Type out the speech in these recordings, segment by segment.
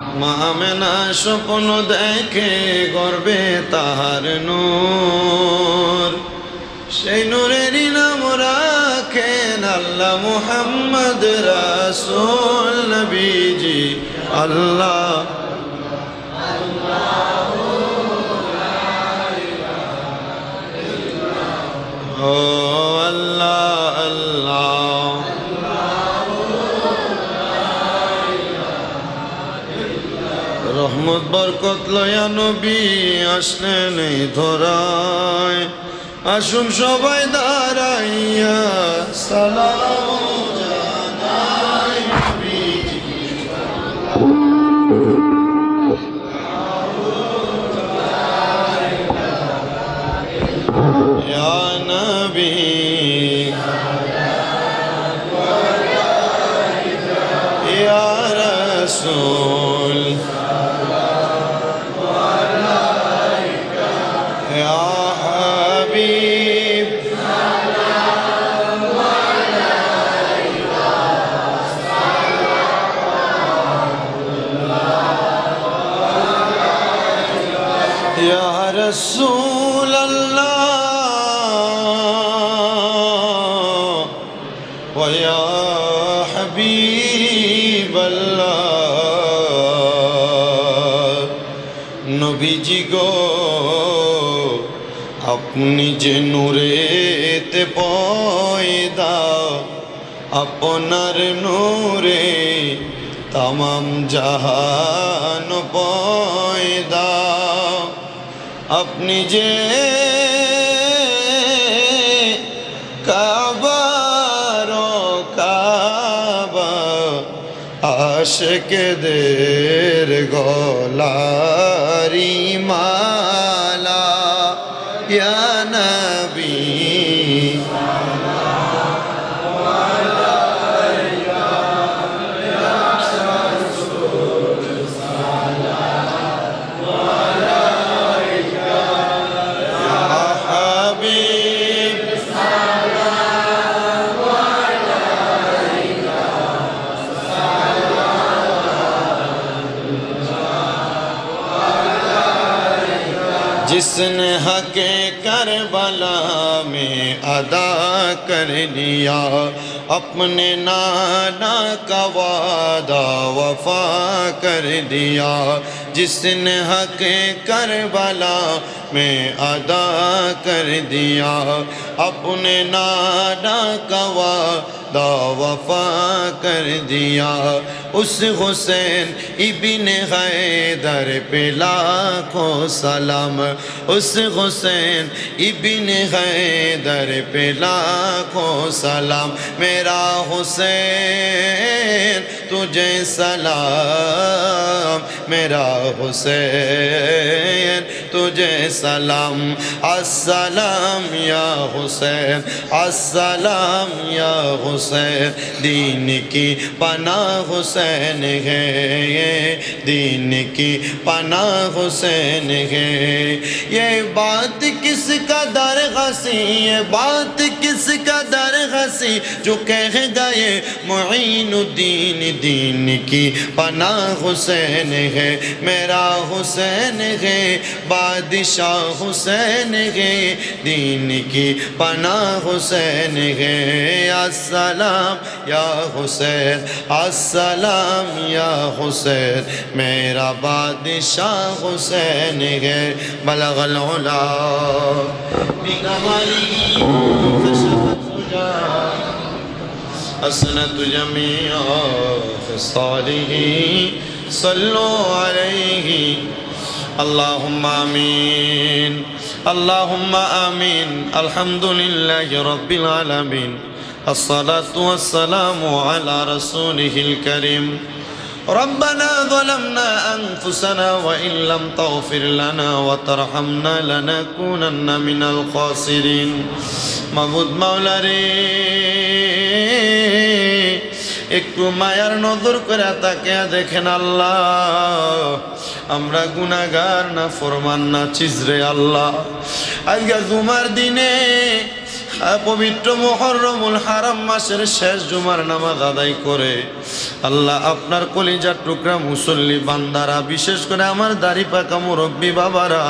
মামেনা স্বপ্ন দেখে গর্বে তাহার নূর। সেই নূরেরই নাম রাখেন আল্লাহ মুহাম্মদ রাসুল নবীজি। আল্লাহ বরকত লয়া নবী আসলেন এই ধরায়। আসুন সবাই দাঁড়াইয়া সালাম জানাই رسول اللہ و یا نبی جی گو যে নূরেতে পয়দা, আপনার নূরে তামাম জাহান পয়দা। আপনি যে কাবার কাবা আশেকেদের গলারি মালা يا جس نے حق کربلا میں ادا کر لیا، اپنے نانا کا وعدہ وفا کر دیا۔ جس نے حق کربلا میں ادا کر دیا، اپنے نانا کا وعدہ عطا وفا کر دیا اس حسین ابن حیدر پہ لاکھوں سلام اس حسین ابن حیدر پہ لاکھوں سلام میرا حسین تجھے سلام میرا حسین تجھے سلام۔ السلام یا حسین، السلام یا حسین۔ دین کی پناہ حسین ہے، دین کی پناہ حسین ہے۔ یہ بات کس کا در غسی یہ بات کس کا در غسی جو کہہ گئے، معین الدین، دین کی پناہ حسین ہے، میرا حسین ہے، بادشاہ حسین ہے، دین کی پناہ حسین ہے۔ السلام یا حسین، السلام، یا حسین، میرا بادشاہ حسین ہے، بلغ العلا۔ بكماله كشفت هداه أسنت جميع خصاله صلوا عليه اللهم آمين اللهم آمين الحمد لله رب العالمين الصلاة والسلام على رسوله الكريم ربنا ظلمنا أنفسنا وإن لم تغفر لنا وترحمنا لنكونن من الخاسرين মাবুদ মাওলারে একটু মায়ার নজর করে তাকে দেখেন আল্লাহ আমরা গুনাগার না ফরমান না চিজরে আল্লাহ আজকে জুমার দিনে আহ, পবিত্র মোহরমুল হারাম মাসের শেষ জুমার নামাজ আদায় করে আল্লাহ আপনার কলিজার টুকরা মুসল্লি বান্দারা, বিশেষ করে আমার দাড়ি পাকা মুরব্বী বাবারা,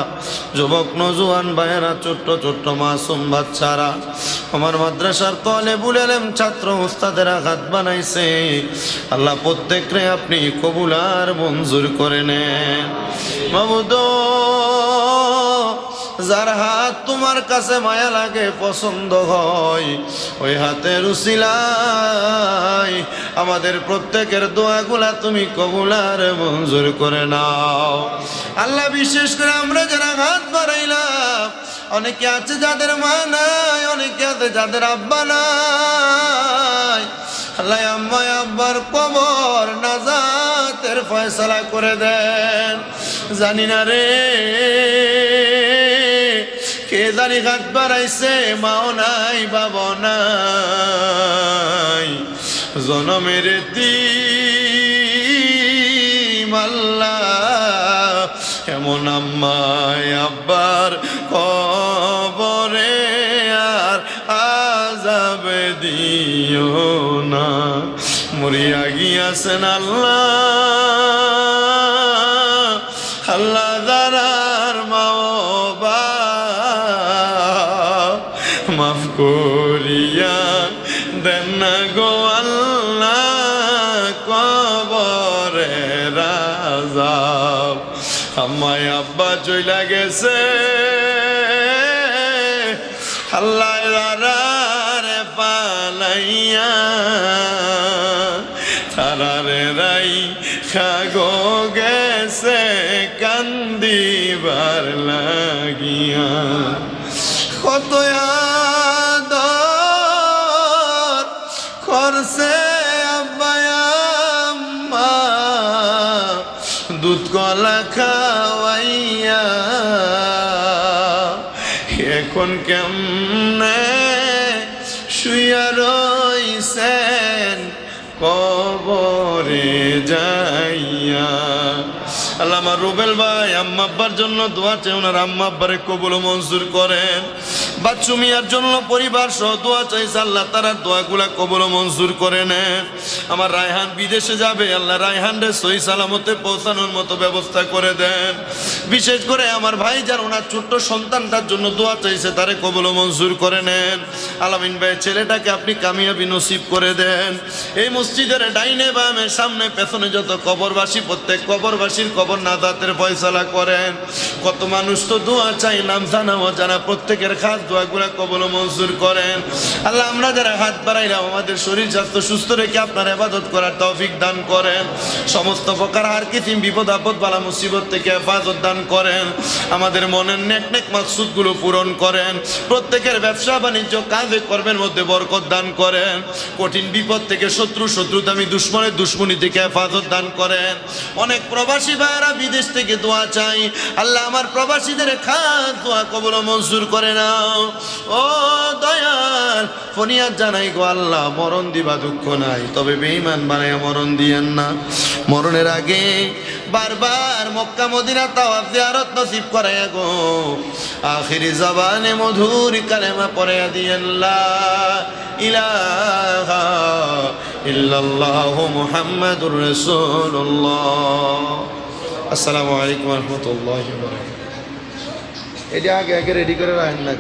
যুবক নজুয়ান ভাইয়েরা, ছোট্ট ছোট্ট মাসুম বাচ্চারা, আমার মাদ্রাসার তলে বুলেলেম ছাত্র উস্তাদেরা হাত বানাইছে। আল্লাহ প্রত্যেকরে আপনি কবুল আর মঞ্জুর করে নেন। মাবুদ যার হাত তোমার কাছে মায়া লাগে, পছন্দ হয়, ওই হাতের উসিলাই আমাদের প্রত্যেকের দোয়াগুলা তুমি কবুলার মঞ্জুর করে নাও। আল্লাহ বিশেষ করে আমরা যারা হাত বাড়াইলাম, অনেকে আছে যাদের মা নাই, অনেকে আছে যাদের আব্বা নাই। আল্লাহ আম্মায় আব্বার কবর নাজাতের ফয়সালা করে দেন। জানি না রে জানি হাত বাড়াইছে মাও নাই বাবা নাই। জনমের মাল্লা এমন আম্মায় আব্বার কবরে আর আজাবে দিও না। মরিয়া গিয়াছেন আল্লাহ আল্লাহ। মাফ করিয়া দেন না গো আল্লাহ কবরে রাজা। আমায় আব্বা চইলা গেছে। আল্লাহ রে পালাইয়া তারারে রাই খাগো গেছে, কান্দিবার লাগিয়া। কত করছে আব্বায়াম্মা দুধ কলা খাওয়াইয়া। এখন কেমনে শুয়া রইছেন? কবরে যাইয়া। আল্লাহ আমার রুবেল ভাই, আম্মা আব্বার জন্য দোয়া চাই ওনার আম্মা আব্বারে কবুল মঞ্জুর করেন। বাচ্চু মিয়ার জন্য পরিবার সহ দোয়া চাইছে, আল্লাহ তারা দোয়াগুলা কবুল মঞ্জুর করে নেন আমার রায়হান বিদেশে যাবে, আল্লাহ রায়হান রে সই সালামতে পৌঁছানোর মতো ব্যবস্থা করে দেন। বিশেষ করে আমার ভাই যার ওনার ছোট্ট সন্তানটার জন্য দোয়া চাইছে, তারে কবুল মঞ্জুর করে নেন। আলামিন ভাই, ছেলেটাকে আপনি কামিয়াবি নসিব করে দেন। এই মসজিদের ডাইনে বামে সামনে পেছনে যত কবরবাসী, প্রত্যেক কবরবাসীর কবর নাদাতের ফয়সালা করেন। কত মানুষ তো দোয়া চাই নাম জানা অজানা, প্রত্যেকের খাস দোয়াগুলা কবল মঞ্জুর করেন। আল্লাহ, আমরা যারা হাত বাড়াইলাম, আমাদের শরীর স্বাস্থ্য সুস্থ রেখে আপনার হেফাজত করার তৌফিক দান করেন। সমস্ত প্রকার আর কিতিম বিপদ, আপদ, বালা, মুসিবত থেকে হেফাজত দান করেন। আমাদের মনের নেক নেক মাকসুদগুলো পূরণ করেন। প্রত্যেকের ব্যবসা, বাণিজ্য, কাজে, কর্মের মধ্যে বরকত দান করেন। কঠিন বিপদ থেকে শত্রু, শত্রুতামি, দুশ্মনের দুশ্মনী থেকে হেফাজত দান করেন। অনেক প্রবাসী ভাইয়েরা বিদেশ থেকে দোয়া চাই। আল্লাহ, আমার প্রবাসীদের খাস দোয়া কবর ও মঞ্জুর করে নাও। ও দয়াল ফনিয়াদ জানাই গো আল্লাহ, মরণ দিবা দুঃখ নাই, তবে বেঈমান বানায় মরণ দিয়েন না। মরণের আগে বারবার মক্কা মদিনা তাওয়াফ জিয়ারত নসিব করাইয়া গো। আখিরি জবানে মধুর কালেমা পড়াইয়া দিয়েন, লা ইলাহা ইল্লাল্লাহু মুহাম্মাদুর রাসূলুল্লাহ। আসসালামু আলাইকুম ওয়া রাহমাতুল্লাহি ওয়া বারাকাতুহু। এটা আগে আগে রেডি করে রাখেন না।